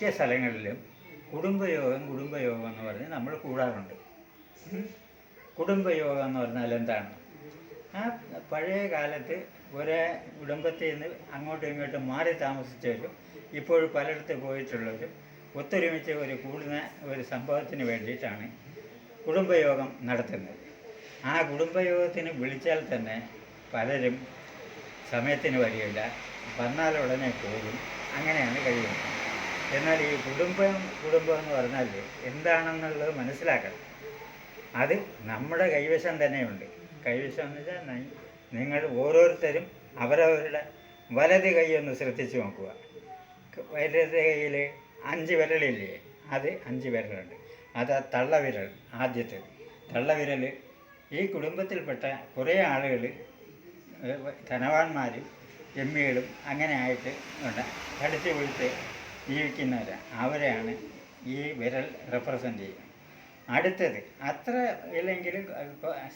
മിക്ക സ്ഥലങ്ങളിലും കുടുംബയോഗം കുടുംബയോഗം എന്ന് പറഞ്ഞ് നമ്മൾ കൂടാറുണ്ട്. കുടുംബയോഗം എന്ന് പറഞ്ഞാൽ എന്താണ്? ആ പഴയ കാലത്ത് ഒരേ കുടുംബത്തിൽ നിന്ന് അങ്ങോട്ടും ഇങ്ങോട്ടും മാറി താമസിച്ചവരും ഇപ്പോൾ പലയിടത്ത് പോയിട്ടുള്ളവരും ഒത്തൊരുമിച്ച് ഒരു കൂടുന്ന ഒരു സംഭവത്തിന് വേണ്ടിയിട്ടാണ് കുടുംബയോഗം നടത്തുന്നത്. ആ കുടുംബയോഗത്തിന് വിളിച്ചാൽ തന്നെ പലരും സമയത്തിന് വരികയില്ല. വന്നാൽ ഉടനെ പോകും അങ്ങനെയാണ് കഴിയുന്നത്. എന്നാൽ ഈ കുടുംബം കുടുംബം എന്ന് പറഞ്ഞാൽ എന്താണെന്നുള്ളത് മനസ്സിലാക്കണം. അത് നമ്മുടെ കൈവശം തന്നെയുണ്ട്. കൈവശം എന്ന് വെച്ചാൽ നിങ്ങൾ ഓരോരുത്തരും അവരവരുടെ വലത് കൈ ഒന്ന് ശ്രദ്ധിച്ച് നോക്കുക. വലത് കയ്യിൽ അഞ്ച് വിരലില്ലേ? അത് അഞ്ച് വിരലുണ്ട്. അത് ആ തള്ളവിരൽ ആദ്യത്തെ. തള്ളവിരൽ ഈ കുടുംബത്തിൽപ്പെട്ട കുറേ ആളുകൾ ധനവാന്മാരും എമ്മികളും അങ്ങനെ ആയിട്ട് ഉണ്ട്. കടിച്ചു വിളിച്ച് ജീവിക്കുന്നവരാണ് അവരെയാണ് ഈ വിരൽ റെപ്രസെന്റ് ചെയ്യുന്നത് അടുത്തത് അത്ര ഇല്ലെങ്കിലും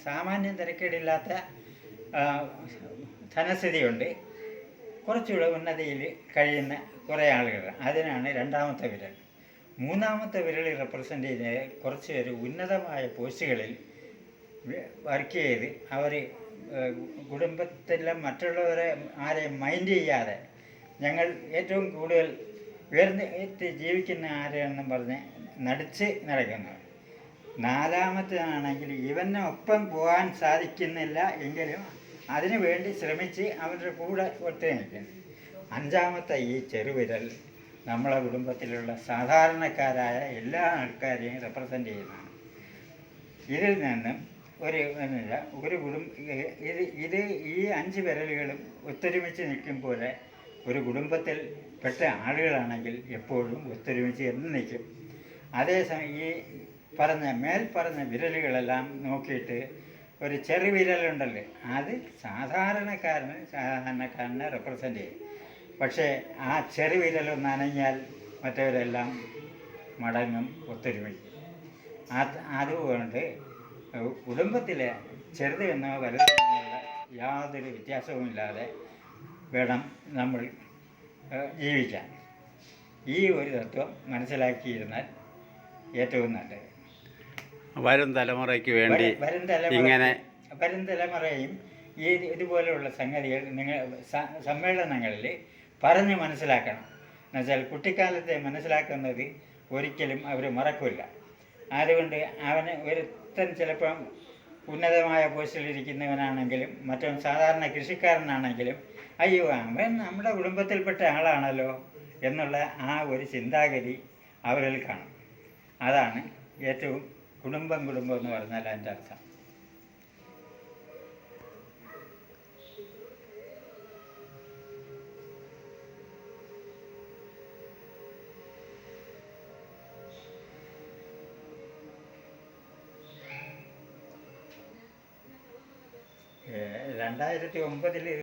സാമാന്യം തിരക്കേടില്ലാത്ത ധനസ്ഥിതിയുണ്ട്. കുറച്ചുകൂടെ ഉന്നതിയിൽ കഴിയുന്ന കുറേ ആളുകൾ അതിനാണ് രണ്ടാമത്തെ വിരൽ. മൂന്നാമത്തെ വിരൽ റെപ്രസെന്റ് ചെയ്ത കുറച്ച് പേര് ഉന്നതമായ പോസ്റ്റുകളിൽ വർക്ക് ചെയ്ത് അവർ കുടുംബത്തിലെ മറ്റുള്ളവരെ ആരെയും മൈൻഡ് ചെയ്യാതെ ഞങ്ങൾ ഏറ്റവും കൂടുതൽ ഉയർന്ന് എത്തി ജീവിക്കുന്ന ആരെയാണെന്നും പറഞ്ഞ് നടിച്ച് നടക്കുന്നത് നാലാമത്തേതാണെങ്കിൽ ഇവനെ ഒപ്പം പോകാൻ സാധിക്കുന്നില്ല എങ്കിലും അതിനു വേണ്ടി ശ്രമിച്ച് അവരുടെ കൂടെ ഒത്തു നിൽക്കുന്നു അഞ്ചാമത്തെ ഈ ചെറുവിരൽ നമ്മളെ കുടുംബത്തിലുള്ള സാധാരണക്കാരായ എല്ലാ ആൾക്കാരെയും റെപ്രസെന്റ് ചെയ്യുന്നതാണ്. ഇതിൽ നിന്നും ഒരു ഒരു കുടുംബ ഇത് ഇത് ഈ അഞ്ച് വിരലുകളും ഒത്തൊരുമിച്ച് നിൽക്കുമ്പോൾ ഒരു കുടുംബത്തിൽ പെട്ട ആളുകളാണെങ്കിൽ എപ്പോഴും ഒത്തൊരുമിച്ച് എന്ന് നിൽക്കും. അതേസമയം ഈ പറഞ്ഞ മേൽ പറഞ്ഞ വിരലുകളെല്ലാം നോക്കിയിട്ട് ഒരു ചെറു വിരലുണ്ടല്ലോ അത് സാധാരണക്കാരന് സാധാരണക്കാരനെ റെപ്രസെന്റ് ചെയ്യും. പക്ഷേ ആ ചെറു വിരലൊന്ന് അനങ്ങിയാൽ മറ്റവരെല്ലാം മടങ്ങും ഒത്തൊരുമിക്കും. അത് അതുകൊണ്ട് കുടുംബത്തിലെ ചെറുത് എന്നോ വലുത് എന്നുള്ള യാതൊരു വ്യത്യാസവുമില്ലാതെ വേണം നമ്മൾ ജീവിക്കാൻ. ഈ ഒരു തത്വം മനസ്സിലാക്കിയിരുന്നാൽ ഏറ്റവും നല്ലത്. വരും തലമുറയ്ക്ക് വേണ്ടി വരും- തലമുറ ഇങ്ങനെ വരും തലമുറയും ഈ ഇതുപോലെയുള്ള സംഗതികൾ നിങ്ങൾ സമ്മേളനങ്ങളിൽ പറഞ്ഞ് മനസ്സിലാക്കണം. എന്നുവെച്ചാൽ കുട്ടിക്കാലത്തെ മനസ്സിലാക്കുന്നത് ഒരിക്കലും അവർ മറക്കില്ല അതുകൊണ്ട് അവന് ഒരുത്തൻ ചിലപ്പം ഉന്നതമായ പോസ്റ്റിലിരിക്കുന്നവനാണെങ്കിലും മറ്റവൻ സാധാരണ കൃഷിക്കാരനാണെങ്കിലും അയ്യോ അവൻ നമ്മുടെ കുടുംബത്തിൽപ്പെട്ട ആളാണല്ലോ എന്നുള്ള ആ ഒരു ചിന്താഗതി അവരിൽ കാണും. അതാണ് ഏറ്റവും കുടുംബം കുടുംബം എന്ന് പറഞ്ഞാൽ അതിന്റെ അർത്ഥം. രണ്ടായിരത്തി ഒമ്പതിൽ